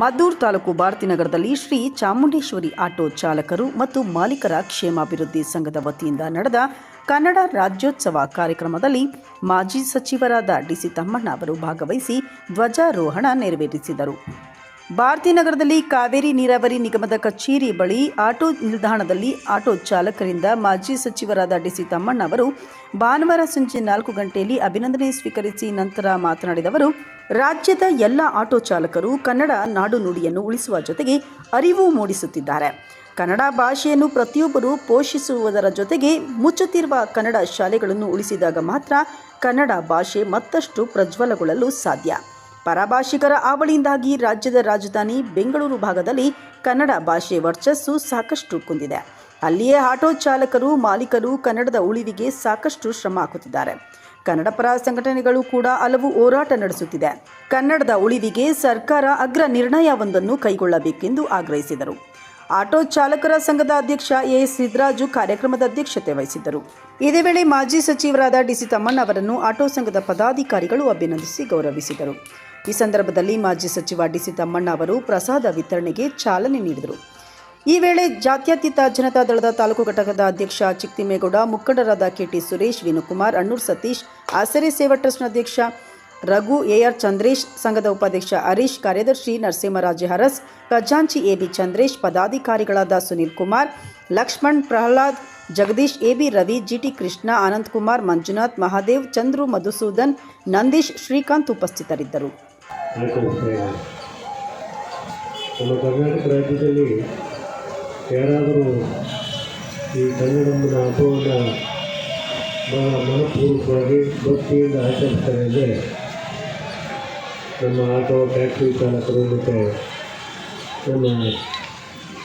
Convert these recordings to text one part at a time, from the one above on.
ಮದ್ದೂರು ತಾಲೂಕು ಭಾರತೀನಗರದಲ್ಲಿ ಶ್ರೀ ಚಾಮುಂಡೇಶ್ವರಿ ಆಟೋ ಚಾಲಕರು ಮತ್ತು ಮಾಲೀಕರ ಕ್ಷೇಮಾಭಿವೃದ್ಧಿ ಸಂಘದ ವತಿಯಿಂದ ನಡೆದ ಕನ್ನಡ ರಾಜ್ಯೋತ್ಸವ ಕಾರ್ಯಕ್ರಮದಲ್ಲಿ ಮಾಜಿ ಸಚಿವರಾದ ಡಿಸಿ ತಮ್ಮಣ್ಣ ಅವರು ಭಾಗವಹಿಸಿ ಧ್ವಜಾರೋಹಣ ನೆರವೇರಿಸಿದರು. ಭಾರತೀನಗರದಲ್ಲಿ ಕಾವೇರಿ ನೀರಾವರಿ ನಿಗಮದ ಕಚೇರಿ ಬಳಿ ಆಟೋ ನಿಲ್ದಾಣದಲ್ಲಿ ಆಟೋ ಚಾಲಕರಿಂದ ಮಾಜಿ ಸಚಿವರಾದ ಡಿಸಿ ತಮ್ಮಣ್ಣ ಅವರು ಭಾನುವಾರ ಸಂಜೆ ನಾಲ್ಕು ಗಂಟೆಯಲ್ಲಿ ಅಭಿನಂದನೆ ಸ್ವೀಕರಿಸಿ ನಂತರ ಮಾತನಾಡಿದ ಅವರು, ರಾಜ್ಯದ ಎಲ್ಲ ಆಟೋ ಚಾಲಕರು ಕನ್ನಡ ನಾಡು ನುಡಿಯನ್ನು ಉಳಿಸುವ ಜೊತೆಗೆ ಅರಿವು ಮೂಡಿಸುತ್ತಿದ್ದಾರೆ. ಕನ್ನಡ ಭಾಷೆಯನ್ನು ಪ್ರತಿಯೊಬ್ಬರು ಪೋಷಿಸುವುದರ ಜೊತೆಗೆ ಮುಚ್ಚುತ್ತಿರುವ ಕನ್ನಡ ಶಾಲೆಗಳನ್ನು ಉಳಿಸಿದಾಗ ಮಾತ್ರ ಕನ್ನಡ ಭಾಷೆ ಮತ್ತಷ್ಟು ಪ್ರಜ್ವಲಗೊಳ್ಳಲು ಸಾಧ್ಯ. ಪರಭಾಷಿಕರ ಆವಳಿಯಿಂದಾಗಿ ರಾಜ್ಯದ ರಾಜಧಾನಿ ಬೆಂಗಳೂರು ಭಾಗದಲ್ಲಿ ಕನ್ನಡ ಭಾಷೆ ವರ್ಚಸ್ಸು ಸಾಕಷ್ಟು ಕುಂದಿದೆ. ಅಲ್ಲಿಯೇ ಆಟೋ ಚಾಲಕರು, ಮಾಲೀಕರು ಕನ್ನಡದ ಉಳಿವಿಗೆ ಸಾಕಷ್ಟು ಶ್ರಮ ಹಾಕುತ್ತಿದ್ದಾರೆ. ಕನ್ನಡ ಪರ ಸಂಘಟನೆಗಳು ಕೂಡ ಹಲವು ಹೋರಾಟ ನಡೆಸುತ್ತಿದೆ. ಕನ್ನಡದ ಉಳಿವಿಗೆ ಸರ್ಕಾರ ಅಗ್ರ ನಿರ್ಣಯವೊಂದನ್ನು ಕೈಗೊಳ್ಳಬೇಕೆಂದು ಆಗ್ರಹಿಸಿದರು. ಆಟೋ ಚಾಲಕರ ಸಂಘದ ಅಧ್ಯಕ್ಷ ಎ ಸಿದ್ದರಾಜು ಕಾರ್ಯಕ್ರಮದ ಅಧ್ಯಕ್ಷತೆ ವಹಿಸಿದ್ದರು. ಇದೇ ವೇಳೆ ಮಾಜಿ ಸಚಿವರಾದ ಡಿಸಿ ತಮ್ಮಣ್ಣ ಅವರನ್ನು ಆಟೋ ಸಂಘದ ಪದಾಧಿಕಾರಿಗಳು ಅಭಿನಂದಿಸಿ ಗೌರವಿಸಿದರು. ಈ ಸಂದರ್ಭದಲ್ಲಿ ಮಾಜಿ ಸಚಿವ ಡಿಸಿ ತಮ್ಮಣ್ಣ ಅವರು ಪ್ರಸಾದ ವಿತರಣೆಗೆ ಚಾಲನೆ ನೀಡಿದರು. ಈ ವೇಳೆ ಜಾತ್ಯತೀತ ಜನತಾ ದಳದ ತಾಲೂಕು ಘಟಕದ ಅಧ್ಯಕ್ಷ ಚಿಕ್ತಿಮೇಗೌಡ, ಮುಖಂಡರಾದ ಕೆಟಿ ಸುರೇಶ್ ವಿನುಕುಮಾರ್ ಅಣ್ಣೂರ್ ಸತೀಶ್, ಆಸರೆ ಸೇವಾ ಟ್ರಸ್ಟ್ನ ಅಧ್ಯಕ್ಷ ರಘು, ಎಆರ್ ಚಂದ್ರೇಶ್, ಸಂಘದ ಉಪಾಧ್ಯಕ್ಷ ಹರೀಶ್, ಕಾರ್ಯದರ್ಶಿ ನರಸಿಂಹರಾಜ ಹರಸ್, ಖಜಾಂಚಿ ಎಬಿ ಚಂದ್ರೇಶ್, ಪದಾಧಿಕಾರಿಗಳಾದ ಸುನಿಲ್ ಕುಮಾರ್, ಲಕ್ಷ್ಮಣ್ ಪ್ರಹ್ಲಾದ್, ಜಗದೀಶ್ ಎಬಿ ರವಿ, ಜಿಟಿ ಕೃಷ್ಣ, ಆನಂದ್ ಕುಮಾರ್, ಮಂಜುನಾಥ್, ಮಹಾದೇವ್, ಚಂದ್ರು, ಮಧುಸೂದನ್, ನಂದೀಶ್, ಶ್ರೀಕಾಂತ್ ಉಪಸ್ಥಿತರಿದ್ದರು. ಆಚರಿಸ್ತಾ ನಮ್ಮ ಕರ್ನಾಟಕ ರಾಜ್ಯದಲ್ಲಿ ಯಾರಾದರೂ ಈ ಹಬ್ಬವನ್ನು ಬಹಳ ಮನಪೂರ್ವಕವಾಗಿ ಭಕ್ತಿಯಿಂದ ಆಚರಿಸ್ತಾರೆ ಅಂದರೆ ನಮ್ಮ ಆಟೋ ಟ್ಯಾಕ್ಸಿ ಚಾಲಕರು ಮತ್ತು ನಮ್ಮ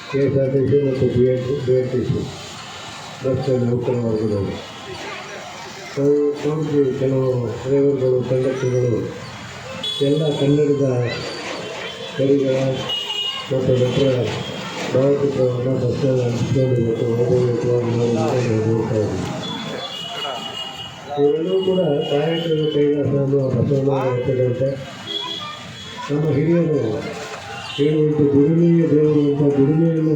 K S R T C ಮತ್ತು B S B S T C bus ನೌಕರ ವರ್ಗದವರು ನಾವು ನೋಡ್ತೀವಿ ಕೆಲವು ಡ್ರೈವರ್ಗಳು ಕಂಡಕ್ಟರ್ಗಳು ಎಲ್ಲ ಕನ್ನಡದ ಕರಿಗಳ ಮತ್ತು ನಂತರ ಭಾವಚಿತ್ರವನ್ನು ಅಂಟಿಸ್ಕೊಂಡು ಮತ್ತು ಹೋಗಬೇಕು ನಾವು ನೋಡ್ತಾ ಇದ್ದೀವಿ. ಇವೆಲ್ಲವೂ ಕೂಡ ಕಾರ್ಯಕ್ರಮ ಕೈಲಾಸ ಅನ್ನುವ ಬಸವಣ್ಣ ಹೇಳ್ತಿದಂತೆ ನಮ್ಮ ಹಿರಿಯರು ಹೇಳುವಂಥ ದುಡಿಮೆಯ ದೇವರು ಅಂತ ದುಡಿಮೆಯನ್ನು